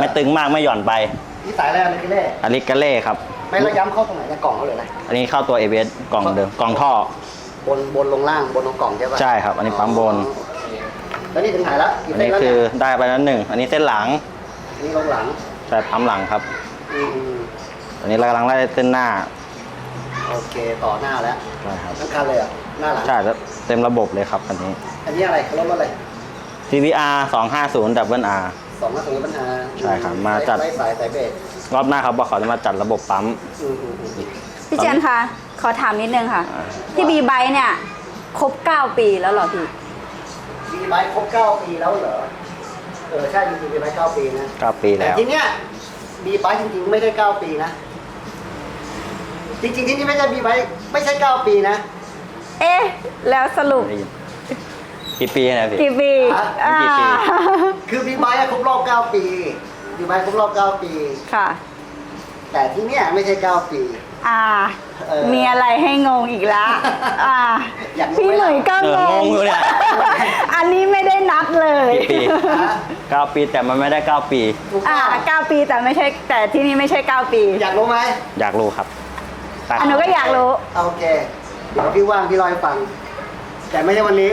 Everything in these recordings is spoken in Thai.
ไม่ตึงมากไม่หย่อนไปนี่สายอะไรอะไรกันแน่อันนี้กระเล่ครับ ไม่ระย้ำเข้าตรงไหนในกล่องเขาเลยนะอันนี้เข้าตัว ABS กล่องเดิมกล่องท่อ บนบนลงล่างบนลงกล่องใช่ปะใช่ครับอันนี้ปั๊มบนอ๋อโอเคแล้วนี่ถึงไหนละกี่อันเส้นนี้แล้วคืเนี่อยได้ไปแล้วหนึ่งอันนี้เส้นหลังอันนี่ลงหลังใช่ปั๊มหลังครับอืมอืมอันนี้เรากำลังไล่เส้นหน้าโอเคต่อหน้าแล้วใช่ครับทั้งคันเลยเหรอะหน้าหลังใช่แล้วเต็มระบบเลยครับคันนี้ อันนี้อะไรรถรถอะไร CVR 250 Double R สองมาตรงนี้ปัญหาใช่ครับมาจัด ไล่สายสายเบรกรอบหน้าเขาบอกเขาจะมาจัดระบบปั๊ม อืมอืมอืมพี่เจนคะขอถามนิดนึงค่ะ อ่าที่บีไบค์เนี่ยครบ 9 ปีแล้วเหรอพี่บีไบค์ครบเก้าปีแล้วเหรอ เออ ใช่จริงๆบีไบค์เก้าปีนะ9ปีแต่แล้ว ทีเนี้ยบีไบค์จริงๆไม่ได้เก้าปีนะ จริงๆที่นี่ไม่ใช่บีไบค์ไม่ใช่เก้าปีนะ เอ๊ะ แล้วสรุปได้ยิน กี่ปีนะพี่กี่ปีอะอ่ากี่ปี คือบีไบค์อะครบรอบเก้าปีบีไบค์ครบรอบเก้าปี ค่ะ แต่ที่เนี้ยไม่ใช่เก้าปี อ่า เออมีอะไรให้งงอีกแล้วอ่า อยากรู้พี่ไหมหล่ะนุ่ยก็เอองงงอยู่เนี่ย อันนี้ไม่ได้นับเลย กี่ปีฮะ9ปีแต่มันไม่ได้9ปี ถูกอ่าต้องเก้าปีแต่ไม่ใช่แต่ที่นี่ไม่ใช่เก้าปี อยากรู้ไหมอยากรู้ครับแต่อันหนูก็อยากรู้ โอเค เดี๋ยวพี่ว่างพี่เล่าให้ฟัง แต่ไม่ใช่วันนี้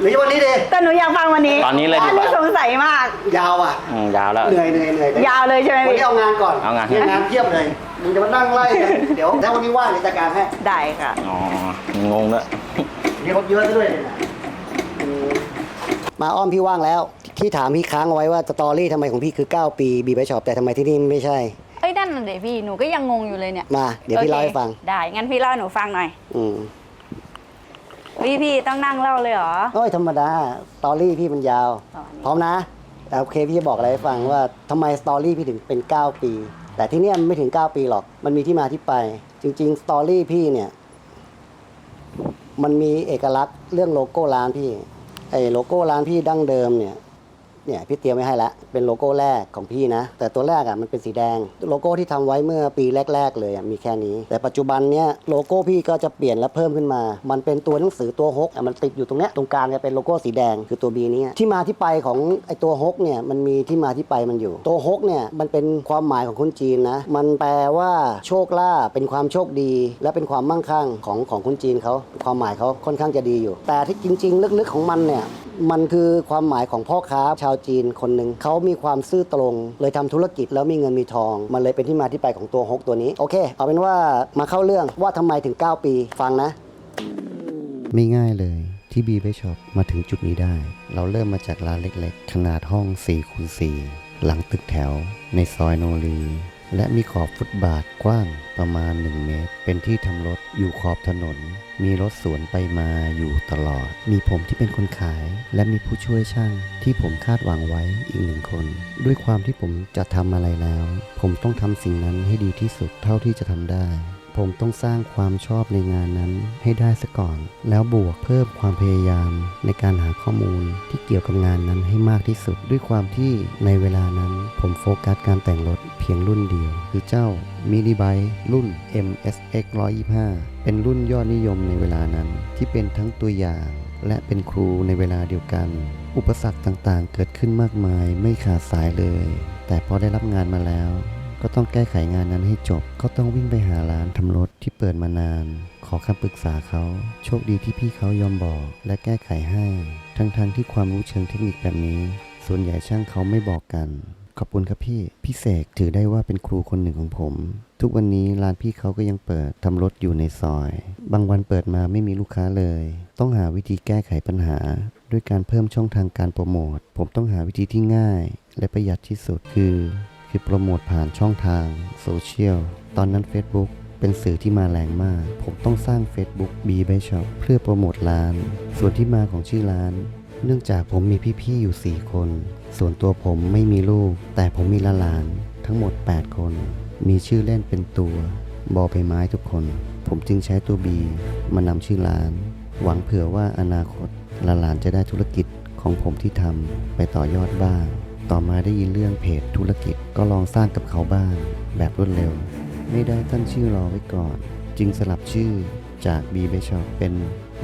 หรือวันนี้ดีแต่หนูอยากฟังวันนี้ตอนนี้เลยดีอันกนี้ว่า สงสัยมาก ยาวอะ อืมยาวแล้ว เหนื่อยเหนื่อยเหนื่อยยาวเลยใช่ไหมวันพี่ นี้เอางานก่อนเอางานนี่งานเทียบเลยมึงจะมานั่งไล่กันเดี๋ยวถ้าวันนี้ว่างเดี๋ยวจัดการให้ได้ค่ะ อ๋องงแล้วนี่รถเยอะซะด้วยเนี่ยนะอืมมาอ้อมพี่ว่างแล้วที่ถามพี่ค้างเอาไว้ว่าสตอรี่ทำไมของพี่คือ 9 ปีบีไบช็อปแต่ทำไมที่นี่ไม่ใช่ เอ้ยนั่นน่ะเดี๋ยวพี่หนูก็ยังงงอยู่เลยเนี่ยมาเดี๋ยวพี่โอคเล่าให้ฟัง ได้งั้นพี่เล่าให้หนูฟังหน่อย อืม พี่พี่ต้องนั่งเล่าเลยเหรอ โอ้ยธรรมดาสตอรี่พี่มันยาว อ๋อนี่ พร้อมนะแต่โอเคพี่จะบอกอะไรให้ฟังว่าทำไมสตอรี่พี่ถึงเป็น 9 ปี แต่ที่เนี่ยมันไม่ถึง 9 ปีหรอก มันมีที่มาที่ไป จริง ๆ สตอรี่พี่เนี่ย มันมีเอกลักษณ์เรื่องโลโก้ร้านพี่ไอ้โลโก้ร้านพี่ดั้งเดิมเนี่ย เนี่ยพี่เตรียมไว้ให้แล้วเป็นโลโก้แรกของพี่นะ แต่ตัวแรกอะมันเป็นสีแดง โลโก้ที่ทำไว้เมื่อปีแรก ๆ เลยอะมีแค่นี้ แต่ปัจจุบันเนี้ยโลโก้พี่ก็จะเปลี่ยนและเพิ่มขึ้นมา มันเป็นตัวหนังสือตัวฮกอะมันติดอยู่ตรงเนี้ยตรงกลางจะเป็นโลโก้สีแดงคือตัว B เนี้ที่มาที่ไปของไอตัวฮกเนี่ยมันมีที่มาที่ไปมันอยู่ ตัวฮกเนี่ยมันเป็นความหมายของคนจีนนะมันแปลว่าโชคลาภเป็นความโชคดี และเป็นความมั่งคั่งของของคนจีนเขาความหมายเขาค่อนข้างจะดีอยู่ แต่ที่จริง ๆ ลึกๆของมันเนี่ย มันคือความหมายของพ่อค้าชาวจีนคนหนึ่งเขามีความซื่อตรง เลยทำธุรกิจแล้วมีเงินมีทอง มันเลยเป็นที่มาที่ไปของตัวฮกตัวนี้ โอเค เอาเป็นว่ามาเข้าเรื่องว่าทำไมถึง 9 ปี ฟังนะ ไม่ง่ายเลยที่บีไปชอปมาถึงจุดนี้ได้ เราเริ่มมาจากร้านเล็กๆ ขนาดห้อง4คูณ4หลังตึกแถว ในซอยโนรี และมีขอบฟุตบาทกว้างประมาณ 1 เมตร เป็นที่ทำรถอยู่ขอบถนน มีรถสวนไปมาอยู่ตลอด มีผมที่เป็นคนขาย และมีผู้ช่วยช่างที่ผมคาดหวังไว้อีกหนึ่งคน ด้วยความที่ผมจะทำอะไรแล้ว ผมต้องทำสิ่งนั้นให้ดีที่สุดเท่าที่จะทำได้ ผมต้องสร้างความชอบในงานนั้นให้ได้ซะก่อน แล้วบวกเพิ่มความพยายามในการหาข้อมูลที่เกี่ยวกับงานนั้นให้มากที่สุด ด้วยความที่ในเวลานั้น ผมโฟกัสการแต่งรถเพียงรุ่นเดียว คือเจ้า Mini b i รุ่น MSX 125 เป็นรุ่นยอดนิยมในเวลานั้น ที่เป็นทั้งตัวอย่าง และเป็นครูในเวลาเดียวกัน อุปสรรคต่างๆ เกิดขึ้นมากมายไม่ขาดสายเลย แต่พอได้รับงานมาแล้ว ก็ต้องแก้ไขงานนั้นให้จบ ก็ต้องวิ่งไปหาร้านทำรถที่เปิดมานาน ขอคำปรึกษาเขา โชคดีที่พี่เขายอมบอกและแก้ไขให้ ทั้งๆทที่ความรู้เชิงเทคนิคแบบนี้ ส่วนใหญ่ช่างเขาไม่บอกกัน ขอบคุณครับพี่ พี่เสกถือได้ว่าเป็นครูคนหนึ่งของผม ทุกวันนี้ร้านพี่เขาก็ยังเปิดทำรถอยู่ในซอย บางวันเปิดมาไม่มีลูกค้าเลย ต้องหาวิธีแก้ไขปัญหา ด้วยการเพิ่มช่องทางการโปรโมท ผมต้องหาวิธีที่ง่าย และประหยัดที่สุดคือือโปรโมทผ่านช่องทางโซเชียล ตอนนั้น Facebook เป็นสื่อที่มาแรงมาก ผมต้องสร้าง Facebook B by Shop เพื่อโปรโมทร้าน ส่วนที่มาของชื่อร้าน เนื่องจากผมมีพี่ๆอยู่ 4 คน ส่วนตัวผมไม่มีลูก แต่ผมมีหลานทั้งหมด 8 คน มีชื่อเล่นเป็นตัวบอใบไม้ทุกคน ผมจึงใช้ตัว B มานำชื่อร้าน หวังเผื่อว่าอนาคตหลานจะได้ธุรกิจของผมที่ทำไปต่อยอดบ้าง ต่อมาได้ยินเรื่องเพจธุรกิจก็ลองสร้างกับเขาบ้าง แบบรวดเร็ว ไม่ได้ตั้งชื่อรอไว้ก่อน จึงสลับชื่อจาก B b บ Shop เป็น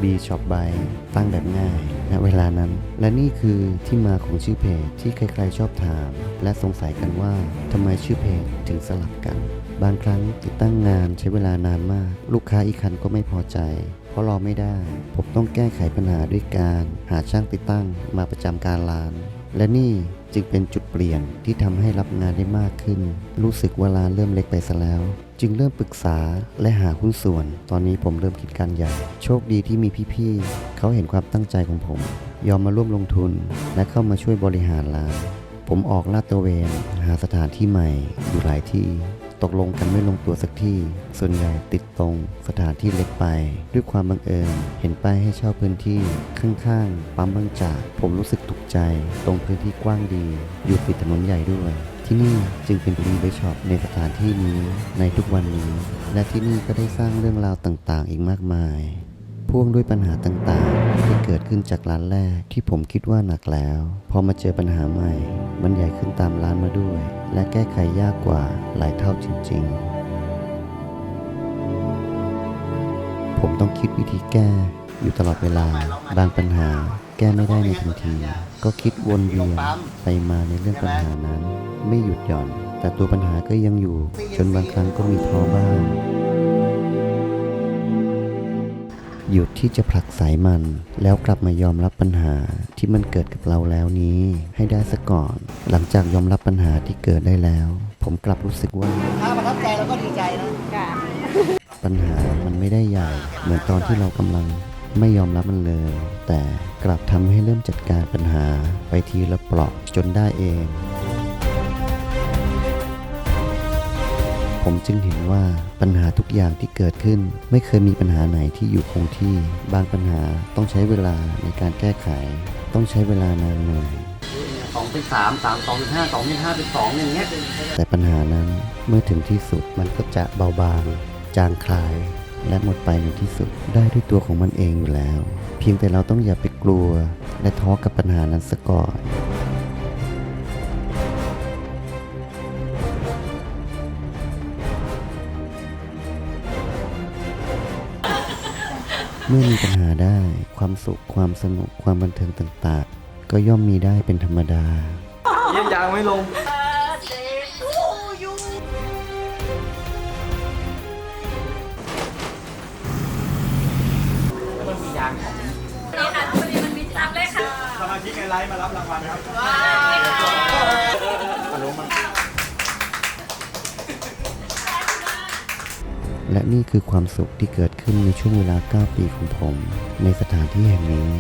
B Shop by ตั้งแบบง่ายณเวลานั้น และนี่คือที่มาของชื่อเพจที่ใครๆชอบถาม และสงสัยกันว่าทำไมชื่อเพจถึงสลับกัน บางครั้งติดตั้งงานใช้เวลานานมาก ลูกค้าอีกคันก็ไม่พอใจ เพราะรอไม่ได้ ผมต้องแก้ไขปัญหาด้วยการ หาช่างติดตั้งมาประจำการร้าน และนี่ จึงเป็นจุดเปลี่ยนที่ทำให้รับงานได้มากขึ้น รู้สึกว่าร้านเริ่มเล็กไปซะแล้ว จึงเริ่มปรึกษาและหาหุ้นส่วน ตอนนี้ผมเริ่มคิดการใหญ่ โชคดีที่มีพี่ๆ เขาเห็นความตั้งใจของผม ยอมมาร่วมลงทุน และเข้ามาช่วยบริหารร้าน ผมออกลาดตระเวน หาสถานที่ใหม่อยู่หลายที่ ตกลงกันไม่ลงตัวสักที่ ส่วนใหญ่ติดตรงสถานที่เล็กไป ด้วยความบังเอิญเห็นป้ายให้เช่าพื้นที่ข้างๆปั๊มบางจาก ผมรู้สึกถูกใจ ตรงพื้นที่กว้างดี อยู่ติดถนนใหญ่ด้วย ที่นี่จึงเป็นรีเบช็อปในสถานที่นี้ในทุกวันนี้ และที่นี่ก็ได้สร้างเรื่องราวต่างๆ อีกมากมายพ่วงด้วยปัญหาต่างๆ ที่เกิดขึ้นจากร้านแรกที่ผมคิดว่าหนักแล้ว พอมาเจอปัญหาใหม่ มันใหญ่ขึ้นตามร้าน และแก้ไขยากกว่าหลายเท่าจริง ๆ ผมต้องคิดวิธีแก้อยู่ตลอดเวลา บางปัญหาแก้ไม่ได้ในทันที ก็คิดวนเวียนไปมาในเรื่องปัญหานั้น ไม่หยุดหย่อน แต่ตัวปัญหาก็ยังอยู่ จนบางครั้งก็มีท้อบ้าง หยุดที่จะผลักสายมัน แล้วกลับมายอมรับปัญหาที่มันเกิดกับเราแล้วนี้ ให้ได้ซะก่อน หลังจากยอมรับปัญหาที่เกิดได้แล้ว ผมกลับรู้สึกว่า ถ้าประทับใจเราก็ดีใจนะค่ะปัญหามันไม่ได้ใหญ่ เหมือนตอนที่เรากำลังไม่ยอมรับมันเลย แต่กลับทำให้เริ่มจัดการปัญหาไปทีละเปราะจนได้เอง ผมจึงเห็นว่าปัญหาทุกอย่างที่เกิดขึ้น ไม่เคยมีปัญหาไหนที่อยู่คงที่ บางปัญหาต้องใช้เวลาในการแก้ไข ต้องใช้เวลานานหน่อยสองเป็นสามสามสองเป็นห้าสองเป็นห้าเป็นสองอย่างเงี้ยแต่ปัญหานั้นเมื่อถึงที่สุดมันก็จะเบาบาง จางคลาย และหมดไปในที่สุดได้ด้วยตัวของมันเองอยู่แล้ว เพียงแต่เราต้องอย่าไปกลัว และท้อกับปัญหานั้นซะก่อน เมื่อมีปัญหาได้ ความสุขความสนุกความบันเทิงต่างๆ ก็ย่อมมีได้เป็นธรรมดา เยี่ยมยางไม่ลงตอนนี้มาชิกในไลฟ์มารับรางวัลครับ และนี่คือความสุขที่เกิดขึ้นในช่วงเวลา 9 ปีของผม ในสถานที่แห่งนี้